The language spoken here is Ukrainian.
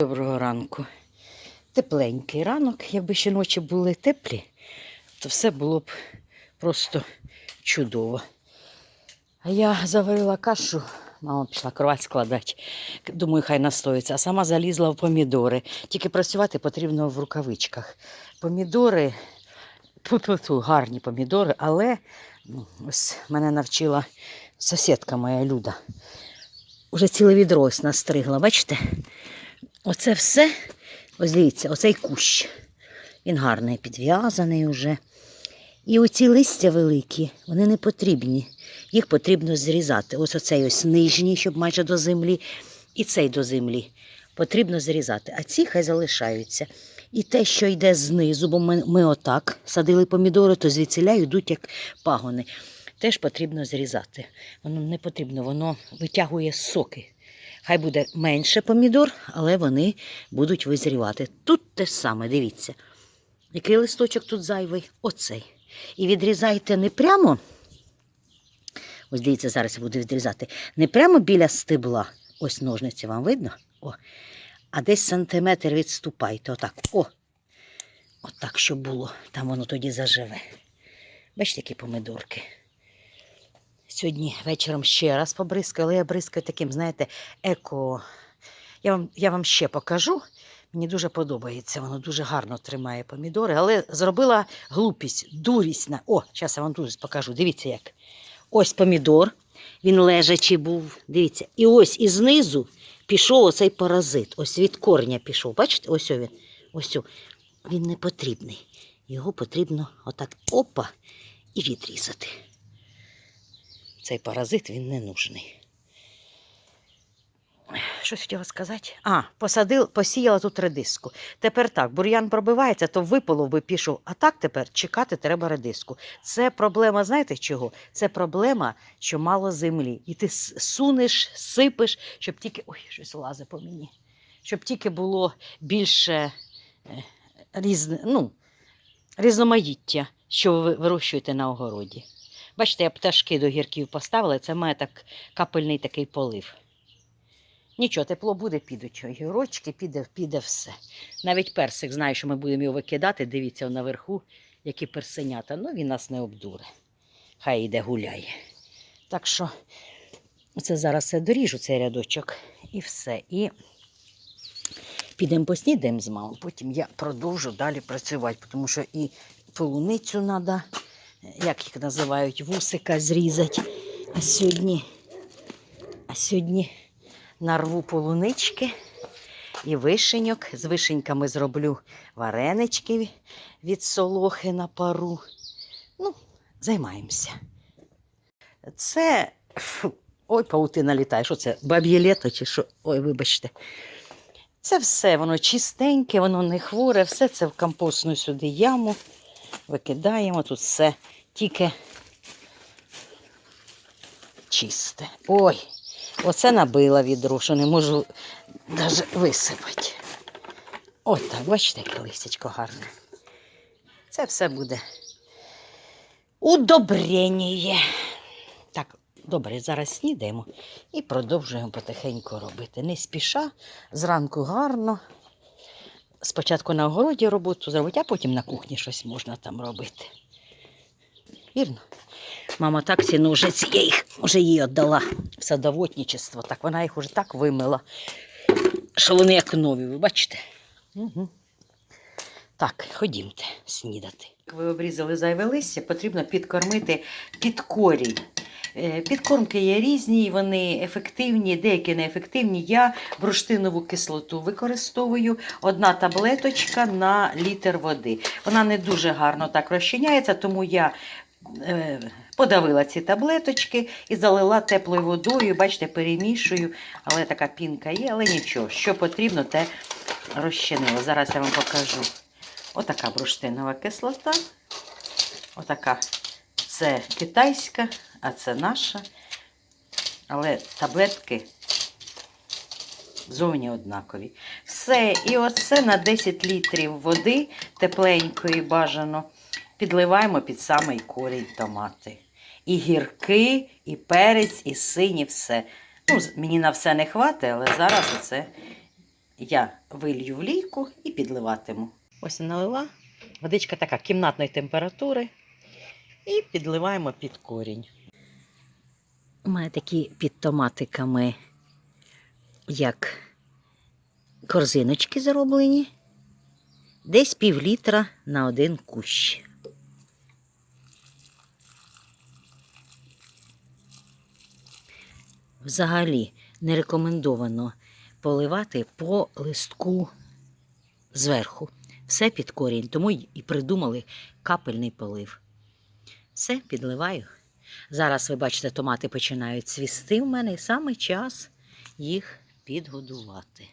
Доброго ранку. Тепленький ранок. Якби ще ночі були теплі, то все було б просто чудово. А я заварила кашу, мама пішла кровать складати. Думаю, хай настоїться, а сама залізла в помідори. Тільки працювати потрібно в рукавичках. Помідори, ту гарні помідори, але ну, ось мене навчила сусідка моя Люда. Уже ціле відро ось настригла, бачите? Оце все, ось дивіться, оцей кущ. Він гарний, підв'язаний уже. І оці листя великі, вони не потрібні. Їх потрібно зрізати. Ось оцей ось нижній, щоб майже до землі, і цей до землі. Потрібно зрізати. А ці хай залишаються. І те, що йде знизу, бо ми, ми отак садили помідори, то звідсіля йдуть як пагони. Теж потрібно зрізати. Воно не потрібно, воно витягує соки. Хай буде менше помідор, але вони будуть визрівати. Тут те саме, дивіться. Який листочок тут зайвий? Оцей. І відрізайте не прямо. Ось дивіться, зараз я буду відрізати. Не прямо біля стебла. Ось ножниці вам видно? О. А десь сантиметр відступайте. Отак. О. Отак, щоб було. Там воно тоді заживе. Бачите, які помидорки. Сьогодні вечором ще раз побризкаю, але я бризкаю таким, знаєте, еко. Я вам, я вам ще покажу. Мені дуже подобається, воно дуже гарно тримає помідори, але зробила глупість, дурість. На... О, зараз я вам дурість покажу. Дивіться як. Ось помідор, він лежачий був. Дивіться. І ось і знизу пішов оцей паразит. Ось від корня пішов. Бачите, ось він. Ось. о. Він не потрібний. Його потрібно отак опа і відрізати. Цей паразит він не нужний. Щось хотіла сказати. А, посадив, посіяла тут редиску. Тепер так, бур'ян пробивається, то випало би пішов. А так тепер чекати треба редиску. Це проблема, знаєте чого? Це проблема, що мало землі. І ти сунеш, сипеш, щоб тільки. Ой, щось лазить по мені. Щоб тільки було більше е, різне, ну, різноманіття, що ви вирощуєте на огороді. Бачите, я пташки до гірків поставила, це має так капельний такий полив. Нічого, тепло буде, підуть огірочки, піде, піде все. Навіть персик знає, що ми будемо його викидати. Дивіться наверху, які персенята. Ну, він нас не обдуре. Хай йде гуляє. Так що це зараз я доріжу цей рядочок і все. І підемо поснідаємо з мамою, потім я продовжу далі працювати, тому що і полуницю треба, як їх називають, вусика зрізати. А сьогодні, а сьогодні нарву полунички і вишеньок. З вишеньками зроблю варенички від солохи на пару. Ну, займаємося. Це. Ой, паутина літає. Що це? Баб'є літо чи що? Ой, вибачте. Це все, воно чистеньке, воно не хворе, все це в компостну сюди яму. Викидаємо тут все тільки чисте. Ой, оце набила відро, що не можу навіть висипати. От так, бачите, яке листячко гарне. Це все буде удобрення. Так, добре, зараз снідаємо і продовжуємо потихеньку робити. Не спіша, зранку гарно. Спочатку на огороді роботу зробити, а потім на кухні щось можна там робити. Вірно? Мама так ці ножиці, я їх вже їй віддала в садоводничество. Так вона їх уже так вимила, що вони як нові, ви бачите? Угу. Так, ходімте снідати. Ви обрізали зайве листя, потрібно підкормити під корінь. Е, Підкормки є різні, вони ефективні, деякі неефективні. Я бурштинову кислоту використовую. Одна таблеточка на літр води. Вона не дуже гарно так розчиняється, тому я е, подавила ці таблеточки і залила теплою водою. Бачите, перемішую, але така пінка є, але нічого. Що потрібно, те розчинило. Зараз я вам покажу. Отака бурштинова кислота. Отака це китайська, а це наша. Але таблетки зовні однакові. Все, і оце на 10 літрів води тепленької бажано. Підливаємо під самий корінь томати. І гірки, і перець, і сині, все. Ну, мені на все не хватить, але зараз оце я вилью в лійку і підливатиму. Ось налила. Водичка така кімнатної температури. І підливаємо під корінь. У мене такі під томатиками, як корзиночки зроблені. Десь пів літра на один кущ. Взагалі не рекомендовано поливати по листку зверху. Все під корінь, тому і придумали капельний полив. Все, підливаю. Зараз ви бачите, томати починають цвісти в мене, і саме час їх підгодувати.